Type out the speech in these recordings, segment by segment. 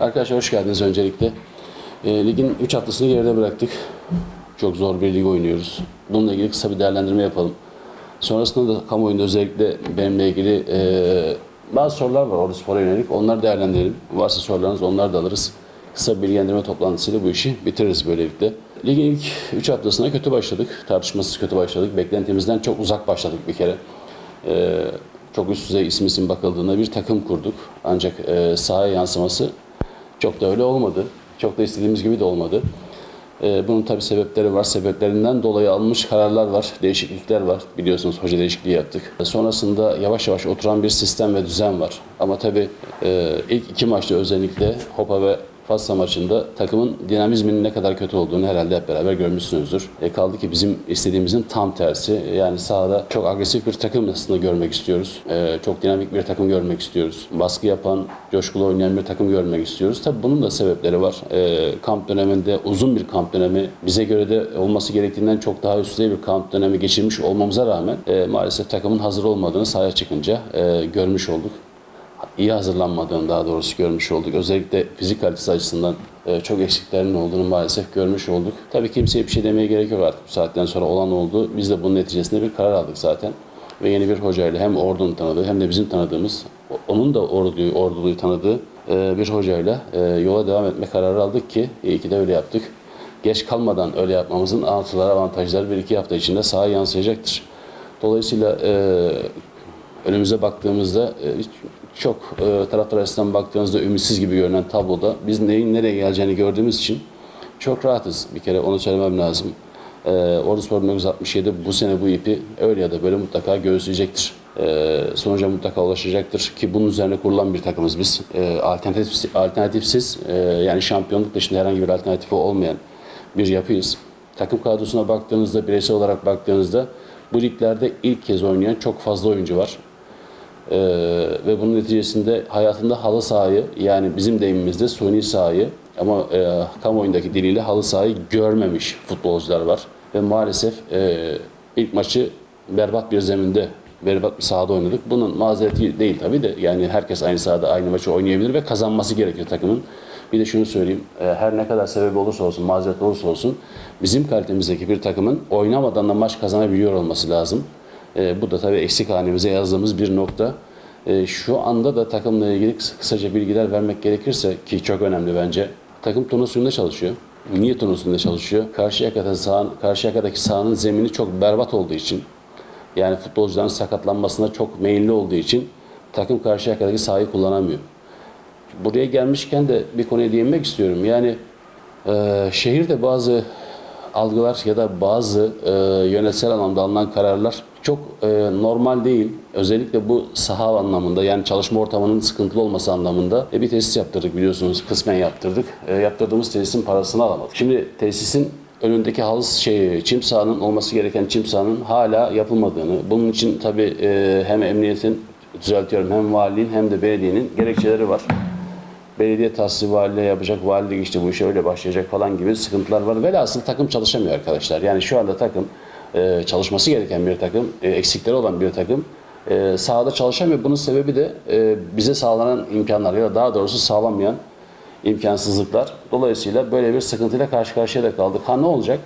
Arkadaşlar hoş geldiniz öncelikle. E, ligin 3 haftasını geride bıraktık. Çok zor bir lig oynuyoruz. Bununla ilgili kısa bir değerlendirme yapalım. Sonrasında da kamuoyunda özellikle benimle ilgili e, bazı sorular var Ordu Spor'a yönelik. Onları değerlendirelim. Varsa sorularınız onları da alırız. Kısa bir bilgilendirme toplantısıyla bu işi bitiririz böylelikle. Ligin ilk 3 haftasına kötü başladık. Tartışmasız kötü başladık. Beklentimizden çok uzak başladık bir kere. E, çok üst düzey isim isim bakıldığında bir takım kurduk. Ancak e, sahaya yansıması çok da öyle olmadı. Çok da istediğimiz gibi de olmadı. Ee, bunun tabi sebepleri var. Sebeplerinden dolayı alınmış kararlar var, değişiklikler var. Biliyorsunuz hoca değişikliği yaptık. Sonrasında yavaş yavaş oturan bir sistem ve düzen var. Ama tabi ilk iki maçta özellikle Hopa ve Fasla maçında takımın dinamizminin ne kadar kötü olduğunu herhalde hep beraber görmüşsünüzdür. E kaldı ki bizim istediğimizin tam tersi. Yani sahada çok agresif bir takım aslında görmek istiyoruz. E, çok dinamik bir takım görmek istiyoruz. Baskı yapan, coşkulu oynayan bir takım görmek istiyoruz. Tabii bunun da sebepleri var. E, kamp döneminde uzun bir kamp dönemi bize göre de olması gerektiğinden çok daha üst düzey bir kamp dönemi geçirmiş olmamıza rağmen e, maalesef takımın hazır olmadığını sahaya çıkınca e, görmüş olduk iyi hazırlanmadığını daha doğrusu görmüş olduk. Özellikle fizik kalitesi açısından e, çok eksiklerinin olduğunu maalesef görmüş olduk. Tabii kimseye bir şey demeye gerek yok artık. Bu saatten sonra olan oldu. Biz de bunun neticesinde bir karar aldık zaten. Ve yeni bir hocayla hem ordunun tanıdığı hem de bizim tanıdığımız, onun da orduyu, orduluyu tanıdığı e, bir hocayla e, yola devam etme kararı aldık ki iyi ki de öyle yaptık. Geç kalmadan öyle yapmamızın artıları, avantajları bir iki hafta içinde sahaya yansıyacaktır. Dolayısıyla önümüze baktığımızda çok e, taraftar açısından baktığınızda ümitsiz gibi görünen tabloda biz neyin nereye geleceğini gördüğümüz için çok rahatız. Bir kere onu söylemem lazım. E, Ordu Spor 1967 bu sene bu ipi öyle ya da böyle mutlaka göğüsleyecektir. E, sonuca mutlaka ulaşacaktır ki bunun üzerine kurulan bir takımız biz. E, alternatif, alternatifsiz e, yani şampiyonluk dışında herhangi bir alternatifi olmayan bir yapıyız. Takım kadrosuna baktığınızda, bireysel olarak baktığınızda bu liglerde ilk kez oynayan çok fazla oyuncu var. Ee, ve bunun neticesinde hayatında halı sahayı yani bizim deyimimizde suni sahayı ama e, kamuoyundaki diliyle halı sahayı görmemiş futbolcular var. Ve maalesef e, ilk maçı berbat bir zeminde, berbat bir sahada oynadık. Bunun mazereti değil tabii de yani herkes aynı sahada aynı maçı oynayabilir ve kazanması gerekiyor takımın. Bir de şunu söyleyeyim, e, her ne kadar sebebi olursa olsun, mazeret olursa olsun bizim kalitemizdeki bir takımın oynamadan da maç kazanabiliyor olması lazım. E, bu da tabii eksik hanemize yazdığımız bir nokta. E, şu anda da takımla ilgili kısa, kısaca bilgiler vermek gerekirse ki çok önemli bence. Takım turnusunda çalışıyor. Niye turnusunda çalışıyor? Karşıyaka'da sahanın, Karşıyaka'daki sahanın zemini çok berbat olduğu için yani futbolcuların sakatlanmasına çok meyilli olduğu için takım Karşıyaka'daki sahayı kullanamıyor. Buraya gelmişken de bir konuya değinmek istiyorum. Yani e, şehirde bazı algılar ya da bazı e, yönetsel anlamda alınan kararlar çok e, normal değil. Özellikle bu saha anlamında yani çalışma ortamının sıkıntılı olması anlamında e, bir tesis yaptırdık biliyorsunuz kısmen yaptırdık. E, yaptırdığımız tesisin parasını alamadık. Şimdi tesisin önündeki halı şey, çim sahanın olması gereken çim sahanın hala yapılmadığını, bunun için tabii e, hem emniyetin düzeltiyorum hem valiliğin hem de belediyenin gerekçeleri var belediye tahsisi valiliğe yapacak, valilik işte bu işe öyle başlayacak falan gibi sıkıntılar var. Velhasıl takım çalışamıyor arkadaşlar. Yani şu anda takım e, çalışması gereken bir takım, e, eksikleri olan bir takım e, sahada çalışamıyor. Bunun sebebi de e, bize sağlanan imkanlar ya da daha doğrusu sağlamayan imkansızlıklar. Dolayısıyla böyle bir sıkıntıyla karşı karşıya da kaldık. Ha ne olacak?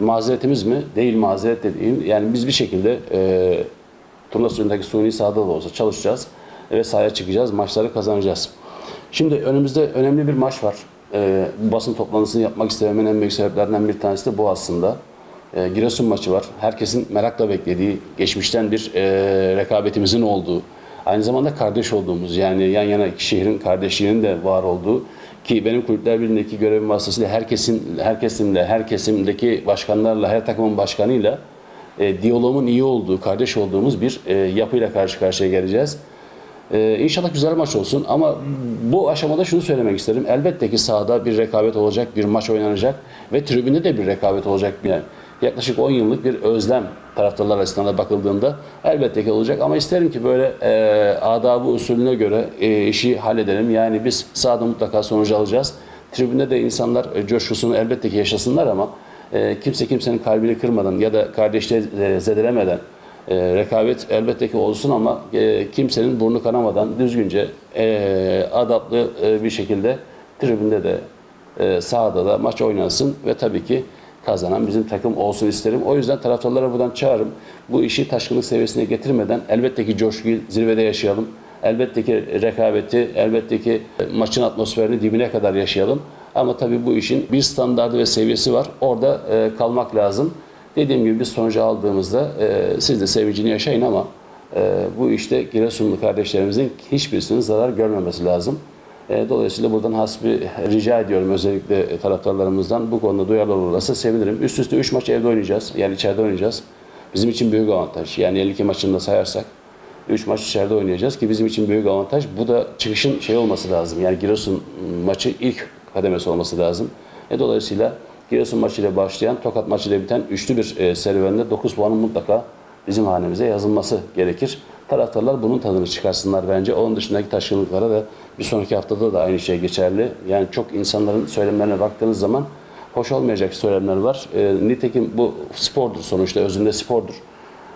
Mazeretimiz mi? Değil mazeret de değil. Yani biz bir şekilde e, turna suyundaki suni sahada da olsa çalışacağız ve sahaya çıkacağız, maçları kazanacağız. Şimdi önümüzde önemli bir maç var. Bu basın toplantısını yapmak istememin en büyük sebeplerinden bir tanesi de bu aslında. Ee, Giresun maçı var. Herkesin merakla beklediği, geçmişten bir e, rekabetimizin olduğu, aynı zamanda kardeş olduğumuz yani yan yana iki şehrin kardeşliğinin de var olduğu ki benim kulüpler birliğindeki görevim vasıtasıyla herkesin herkesinle, her kesimdeki başkanlarla, her takımın başkanıyla e, diyaloğumun iyi olduğu, kardeş olduğumuz bir e, yapıyla karşı karşıya geleceğiz. Ee, inşallah güzel maç olsun ama bu aşamada şunu söylemek isterim. Elbette ki sahada bir rekabet olacak, bir maç oynanacak ve tribünde de bir rekabet olacak. Yani yaklaşık 10 yıllık bir özlem taraftarlar açısından da bakıldığında elbette ki olacak ama isterim ki böyle e, adabı usulüne göre e, işi halledelim. Yani biz sahada mutlaka sonucu alacağız. Tribünde de insanlar e, coşkusunu elbette ki yaşasınlar ama e, kimse kimsenin kalbini kırmadan ya da kardeşleri zedelemeden e, rekabet elbette ki olsun ama e, kimsenin burnu kanamadan düzgünce, e, adaplı e, bir şekilde tribünde de e, sahada da maç oynansın ve tabii ki kazanan bizim takım olsun isterim. O yüzden taraftarlara buradan çağırım. Bu işi taşkınlık seviyesine getirmeden elbette ki coşkuyu zirvede yaşayalım. Elbette ki rekabeti, elbette ki maçın atmosferini dibine kadar yaşayalım. Ama tabii bu işin bir standardı ve seviyesi var. Orada e, kalmak lazım. Dediğim gibi biz sonucu aldığımızda e, siz de sevincini yaşayın ama e, bu işte Giresunlu kardeşlerimizin hiçbirisinin zarar görmemesi lazım. E, dolayısıyla buradan hasbi rica ediyorum özellikle taraftarlarımızdan bu konuda duyarlı olurlarsa sevinirim. Üst üste 3 maç evde oynayacağız. Yani içeride oynayacağız. Bizim için büyük avantaj. Yani 52 maçını sayarsak 3 maç içeride oynayacağız ki bizim için büyük avantaj. Bu da çıkışın şey olması lazım. Yani Giresun maçı ilk kademesi olması lazım. E, dolayısıyla Giresun maçıyla başlayan, Tokat maçıyla biten üçlü bir e, serüvende 9 puanın mutlaka bizim hanemize yazılması gerekir. Taraftarlar bunun tadını çıkarsınlar bence. Onun dışındaki taşkınlıklara da bir sonraki haftada da aynı şey geçerli. Yani çok insanların söylemlerine baktığınız zaman hoş olmayacak söylemler var. E, nitekim bu spordur sonuçta, özünde spordur.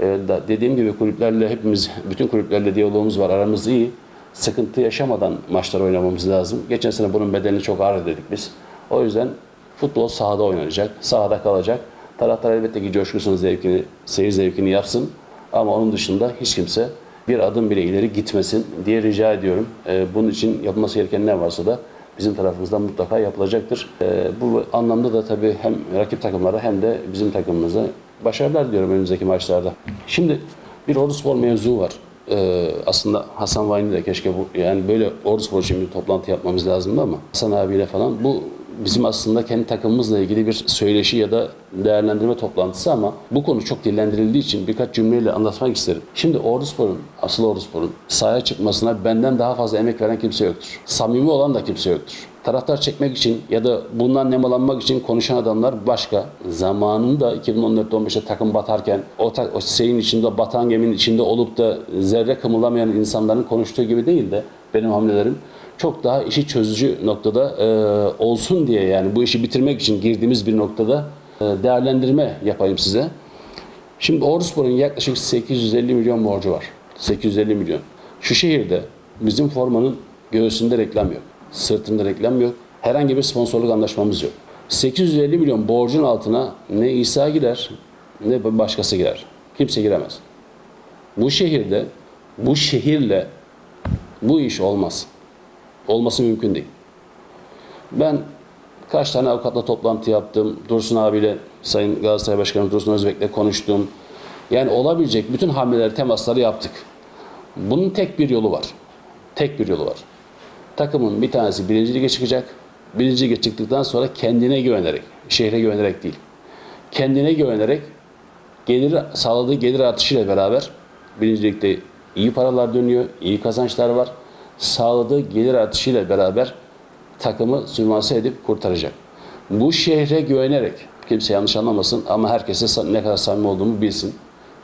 E, da, dediğim gibi kulüplerle hepimiz, bütün kulüplerle diyalogumuz var, aramız iyi. Sıkıntı yaşamadan maçlar oynamamız lazım. Geçen sene bunun bedelini çok ağır ödedik biz. O yüzden futbol sahada oynanacak, sahada kalacak. Taraftar elbette ki coşkusunu, zevkini, seyir zevkini yapsın. Ama onun dışında hiç kimse bir adım bile ileri gitmesin diye rica ediyorum. Ee, bunun için yapılması gereken ne varsa da bizim tarafımızdan mutlaka yapılacaktır. Ee, bu anlamda da tabii hem rakip takımlara hem de bizim takımımıza başarılar diliyorum önümüzdeki maçlarda. Şimdi bir Ordu Spor mevzu var. Ee, aslında Hasan Vayni de keşke bu yani böyle Ordu Spor için bir toplantı yapmamız lazımdı ama Hasan abiyle falan bu bizim aslında kendi takımımızla ilgili bir söyleşi ya da değerlendirme toplantısı ama bu konu çok dillendirildiği için birkaç cümleyle anlatmak isterim. Şimdi Orduspor'un, asıl Orduspor'un sahaya çıkmasına benden daha fazla emek veren kimse yoktur. Samimi olan da kimse yoktur. Taraftar çekmek için ya da bundan nemalanmak için konuşan adamlar başka. Zamanında 2014-15'te takım batarken o, ta- o şeyin içinde batan geminin içinde olup da zerre kımıldamayan insanların konuştuğu gibi değil de benim hamlelerim çok daha işi çözücü noktada e, olsun diye yani bu işi bitirmek için girdiğimiz bir noktada e, değerlendirme yapayım size. Şimdi Orduspor'un yaklaşık 850 milyon borcu var. 850 milyon. Şu şehirde bizim formanın göğsünde reklam yok. Sırtında reklam yok. Herhangi bir sponsorluk anlaşmamız yok. 850 milyon borcun altına ne İsa girer ne başkası girer. Kimse giremez. Bu şehirde bu şehirle bu iş olmaz. Olması mümkün değil. Ben kaç tane avukatla toplantı yaptım. Dursun abiyle, Sayın Galatasaray Başkanı Dursun Özbek'le konuştum. Yani olabilecek bütün hamleleri, temasları yaptık. Bunun tek bir yolu var. Tek bir yolu var. Takımın bir tanesi birinci lige çıkacak. Birinci lige çıktıktan sonra kendine güvenerek, şehre güvenerek değil. Kendine güvenerek gelir sağladığı gelir artışıyla beraber birinci ligde iyi paralar dönüyor, iyi kazançlar var. Sağladığı gelir artışıyla beraber takımı sürmanse edip kurtaracak. Bu şehre güvenerek, kimse yanlış anlamasın ama herkese ne kadar samimi olduğumu bilsin.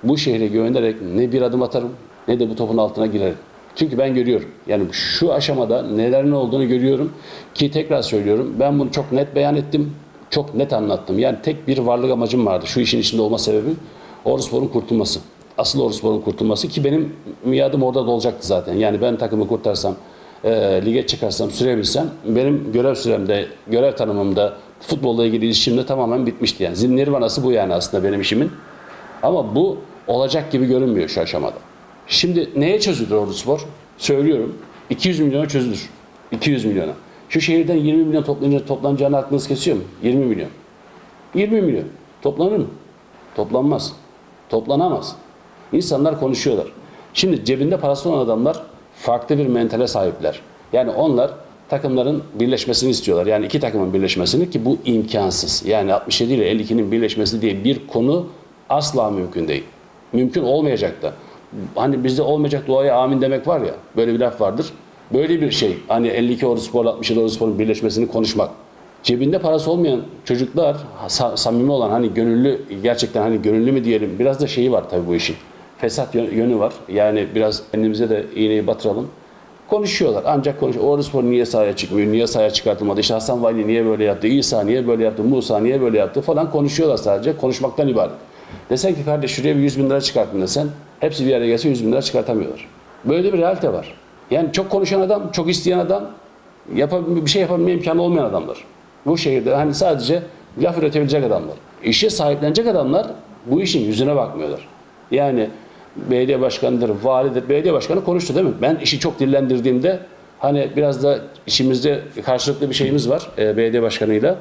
Bu şehre güvenerek ne bir adım atarım ne de bu topun altına girerim. Çünkü ben görüyorum. Yani şu aşamada nelerin olduğunu görüyorum ki tekrar söylüyorum. Ben bunu çok net beyan ettim. Çok net anlattım. Yani tek bir varlık amacım vardı. Şu işin içinde olma sebebi Orduspor'un kurtulması. Asıl Orduspor'un kurtulması ki benim miadım orada da olacaktı zaten. Yani ben takımı kurtarsam, e, lige çıkarsam, sürebilsem benim görev süremde, görev tanımımda, futbolla ilgili ilişkimde tamamen bitmişti. Yani zil nirvanası bu yani aslında benim işimin. Ama bu olacak gibi görünmüyor şu aşamada. Şimdi neye çözülür Orduspor? Söylüyorum. 200 milyona çözülür. 200 milyona. Şu şehirden 20 milyon toplanacağını, toplanacağını aklınız kesiyor mu? 20 milyon. 20 milyon. Toplanır mı? Toplanmaz. Toplanamaz. İnsanlar konuşuyorlar. Şimdi cebinde parası olan adamlar farklı bir mentale sahipler. Yani onlar takımların birleşmesini istiyorlar. Yani iki takımın birleşmesini ki bu imkansız. Yani 67 ile 52'nin birleşmesi diye bir konu asla mümkün değil. Mümkün olmayacak da. Hani bizde olmayacak duaya amin demek var ya. Böyle bir laf vardır. Böyle bir şey. Hani 52 Ordu Spor 67 Ordu Spor'un birleşmesini konuşmak. Cebinde parası olmayan çocuklar sa- samimi olan hani gönüllü gerçekten hani gönüllü mü diyelim biraz da şeyi var tabii bu işin. Fesat yö- yönü var. Yani biraz kendimize de iğneyi batıralım. Konuşuyorlar. Ancak konuşuyor. Ordu Spor niye sahaya çıkmıyor? Niye sahaya çıkartılmadı? İşte Hasan Vali niye böyle yaptı? İsa niye böyle yaptı? Musa niye böyle yaptı? Falan konuşuyorlar sadece. Konuşmaktan ibaret. Desen ki kardeş şuraya bir 100 bin lira çıkartın desen. Hepsi bir araya gelse 100 bin lira çıkartamıyorlar. Böyle bir realite var. Yani çok konuşan adam, çok isteyen adam bir şey yapabilme imkanı olmayan adamlar. Bu şehirde hani sadece laf üretebilecek adamlar. İşe sahiplenecek adamlar bu işin yüzüne bakmıyorlar. Yani belediye başkanıdır, validir. Belediye başkanı konuştu değil mi? Ben işi çok dillendirdiğimde hani biraz da işimizde karşılıklı bir şeyimiz var e, belediye başkanıyla.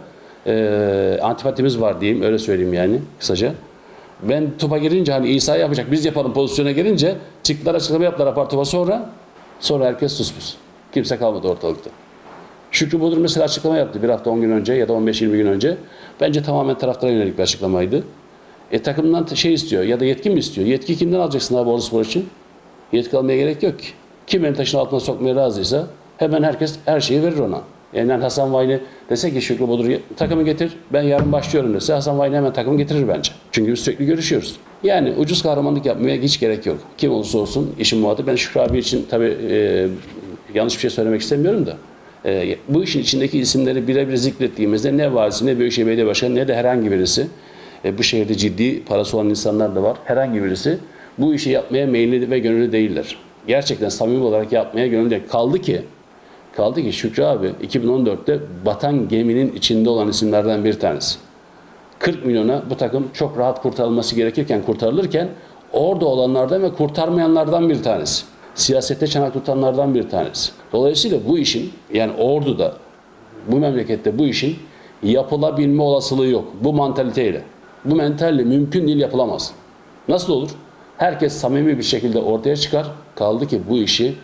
E, antipatimiz var diyeyim öyle söyleyeyim yani kısaca. Ben topa girince hani İsa yapacak biz yapalım pozisyona gelince çıktılar açıklama yaptılar apar topa sonra sonra herkes suspus. Kimse kalmadı ortalıkta. Şükrü Bodur mesela açıklama yaptı bir hafta 10 gün önce ya da 15-20 gün önce. Bence tamamen taraftara yönelik bir açıklamaydı. E takımdan şey istiyor ya da yetki mi istiyor? Yetki kimden alacaksın abi Boluspor için? Yetki almaya gerek yok ki. Kim benim taşın altına sokmaya razıysa hemen herkes her şeyi verir ona. Yani Hasan Vayni dese ki Şükrü Bodur takımı getir ben yarın başlıyorum dese Hasan Vayni hemen takımı getirir bence. Çünkü biz sürekli görüşüyoruz. Yani ucuz kahramanlık yapmaya hiç gerek yok. Kim olursa olsun işin muhatı. Ben Şükrü abi için tabii e, yanlış bir şey söylemek istemiyorum da. E, bu işin içindeki isimleri birebir zikrettiğimizde ne valisi ne Büyükşehir Belediye Başkanı ne de herhangi birisi e, bu şehirde ciddi parası olan insanlar da var. Herhangi birisi bu işi yapmaya meyilli ve gönüllü değiller. Gerçekten samimi olarak yapmaya gönüllü değil. Kaldı ki kaldı ki Şükrü abi 2014'te batan geminin içinde olan isimlerden bir tanesi. 40 milyona bu takım çok rahat kurtarılması gerekirken kurtarılırken orada olanlardan ve kurtarmayanlardan bir tanesi. Siyasette çanak tutanlardan bir tanesi. Dolayısıyla bu işin yani orduda bu memlekette bu işin yapılabilme olasılığı yok. Bu mantaliteyle. Bu mentalle mümkün değil yapılamaz. Nasıl olur? Herkes samimi bir şekilde ortaya çıkar. Kaldı ki bu işi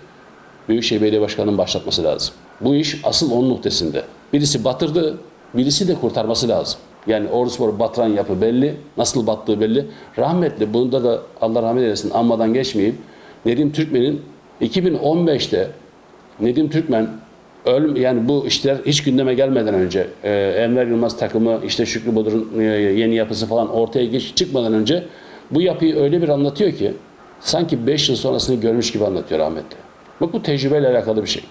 Büyükşehir Belediye Başkanı'nın başlatması lazım. Bu iş asıl onun muhtesinde. Birisi batırdı, birisi de kurtarması lazım. Yani Orduspor batıran yapı belli, nasıl battığı belli. Rahmetli, bunda da Allah rahmet eylesin anmadan geçmeyeyim. Nedim Türkmen'in 2015'te Nedim Türkmen öl yani bu işler hiç gündeme gelmeden önce e, Enver Yılmaz takımı işte Şükrü Bodur'un e, yeni yapısı falan ortaya geç, çıkmadan önce bu yapıyı öyle bir anlatıyor ki sanki 5 yıl sonrasını görmüş gibi anlatıyor rahmetli. Bak bu tecrübeyle alakalı bir şey.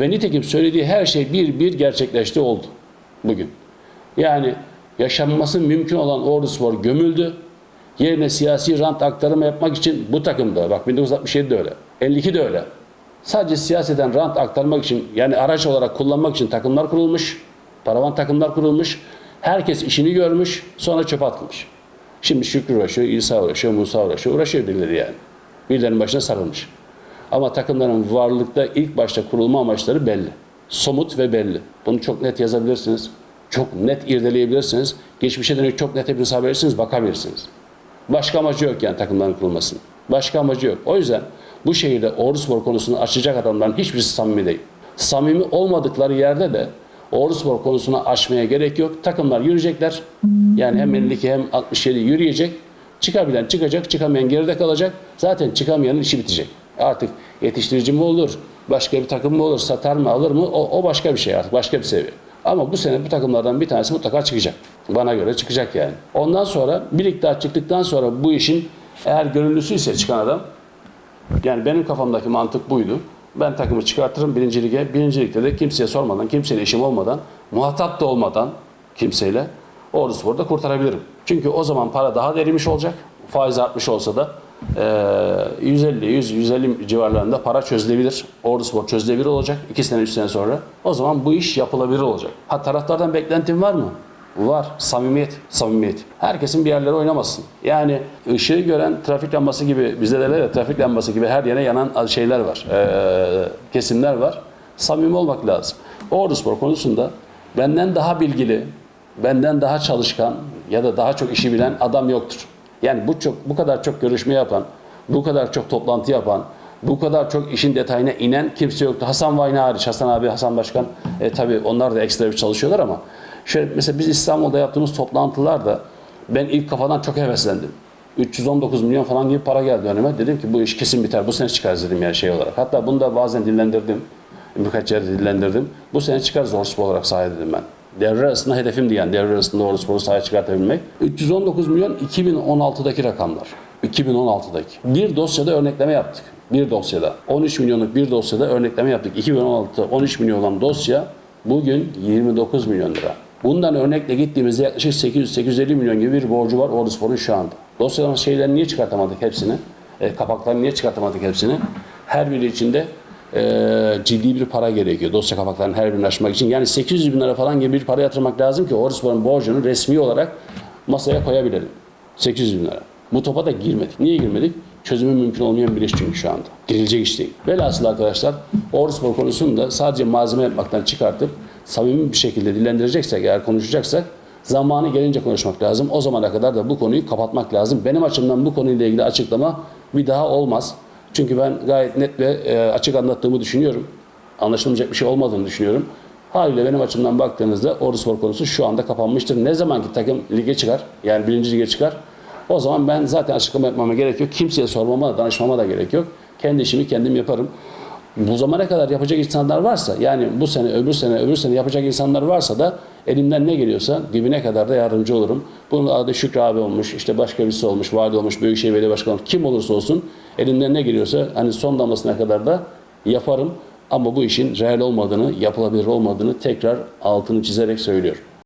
Ve nitekim söylediği her şey bir bir gerçekleşti oldu bugün. Yani yaşanması mümkün olan Orduspor gömüldü. Yerine siyasi rant aktarımı yapmak için bu takımda, bak 1967 de öyle, 52 de öyle. Sadece siyaseten rant aktarmak için, yani araç olarak kullanmak için takımlar kurulmuş, paravan takımlar kurulmuş. Herkes işini görmüş, sonra çöpe atılmış. Şimdi Şükrü uğraşıyor, İsa uğraşıyor, Musa uğraşıyor, uğraşıyor birileri yani. Birilerinin başına sarılmış. Ama takımların varlıkta ilk başta kurulma amaçları belli. Somut ve belli. Bunu çok net yazabilirsiniz. Çok net irdeleyebilirsiniz. Geçmişe dönük çok net hepiniz habersiniz, bakabilirsiniz. Başka amacı yok yani takımların kurulmasının. Başka amacı yok. O yüzden bu şehirde Orduspor konusunu açacak adamların hiçbirisi samimi değil. Samimi olmadıkları yerde de Orduspor konusunu açmaya gerek yok. Takımlar yürüyecekler. Yani hem 52 hem 67 yürüyecek. Çıkabilen çıkacak, çıkamayan geride kalacak. Zaten çıkamayanın işi bitecek. Artık yetiştirici mi olur, başka bir takım mı olur, satar mı, alır mı? O, o başka bir şey artık, başka bir seviye. Ama bu sene bu takımlardan bir tanesi mutlaka çıkacak. Bana göre çıkacak yani. Ondan sonra bir daha çıktıktan sonra bu işin eğer gönüllüsüyse çıkan adam yani benim kafamdaki mantık buydu. Ben takımı çıkartırım birinci lige. Birinci ligde de kimseye sormadan, kimseyle işim olmadan, muhatap da olmadan kimseyle Orduspor'da kurtarabilirim. Çünkü o zaman para daha da olacak. Faiz artmış olsa da eee 150, 100, 150 civarlarında para çözülebilir. Orduspor çözülebilir olacak 2 sene, 3 sene sonra. O zaman bu iş yapılabilir olacak. Ha taraftardan beklentin var mı? Var. Samimiyet. Samimiyet. Herkesin bir yerlere oynamasın. Yani ışığı gören trafik lambası gibi, bizde de de trafik lambası gibi her yere yanan şeyler var. Ee, kesimler var. Samimi olmak lazım. Orduspor konusunda benden daha bilgili, benden daha çalışkan ya da daha çok işi bilen adam yoktur. Yani bu çok bu kadar çok görüşme yapan, bu kadar çok toplantı yapan, bu kadar çok işin detayına inen kimse yoktu. Hasan Vayna hariç, Hasan abi, Hasan Başkan e, tabii onlar da ekstra bir çalışıyorlar ama şöyle mesela biz İstanbul'da yaptığımız toplantılarda ben ilk kafadan çok heveslendim. 319 milyon falan gibi para geldi önüme. Dedim ki bu iş kesin biter. Bu sene çıkarız dedim yani şey olarak. Hatta bunu da bazen dillendirdim. Birkaç yerde dillendirdim. Bu sene çıkarız Orspor olarak sahaya dedim ben. Devre arasında hedefimdi yani devre arasında Orspor'u sahaya çıkartabilmek. 319 milyon 2016'daki rakamlar. 2016'daki. Bir dosyada örnekleme yaptık. Bir dosyada. 13 milyonluk bir dosyada örnekleme yaptık. 2016'da 13 milyon olan dosya bugün 29 milyon lira. Bundan örnekle gittiğimizde yaklaşık 800-850 milyon gibi bir borcu var Orduspor'un şu anda. Dosyanın şeylerini niye çıkartamadık hepsini? E, kapaklarını niye çıkartamadık hepsini? Her biri içinde e, ciddi bir para gerekiyor dosya kapaklarının her birini açmak için. Yani 800 bin lira falan gibi bir para yatırmak lazım ki Orspor'un borcunu resmi olarak masaya koyabilelim. 800 bin lira. Bu topa da girmedik. Niye girmedik? Çözümü mümkün olmayan bir iş çünkü şu anda. Girilecek iş değil. Velhasıl arkadaşlar Orspor konusunu da sadece malzeme yapmaktan çıkartıp samimi bir şekilde dillendireceksek, eğer konuşacaksak zamanı gelince konuşmak lazım. O zamana kadar da bu konuyu kapatmak lazım. Benim açımdan bu konuyla ilgili açıklama bir daha olmaz. Çünkü ben gayet net ve e, açık anlattığımı düşünüyorum. Anlaşılmayacak bir şey olmadığını düşünüyorum. Haliyle benim açımdan baktığınızda Orduspor konusu şu anda kapanmıştır. Ne zaman ki takım lige çıkar, yani birinci lige çıkar, o zaman ben zaten açıklama yapmama gerek yok. Kimseye sormama, danışmama da gerek yok. Kendi işimi kendim yaparım. Bu zamana kadar yapacak insanlar varsa, yani bu sene, öbür sene, öbür sene yapacak insanlar varsa da elimden ne geliyorsa dibine kadar da yardımcı olurum. Bunun adı Şükrü abi olmuş, işte başka birisi olmuş, vali olmuş, Büyükşehir Belediye Başkanı olmuş, kim olursa olsun elimden ne geliyorsa hani son damlasına kadar da yaparım. Ama bu işin reel olmadığını, yapılabilir olmadığını tekrar altını çizerek söylüyorum.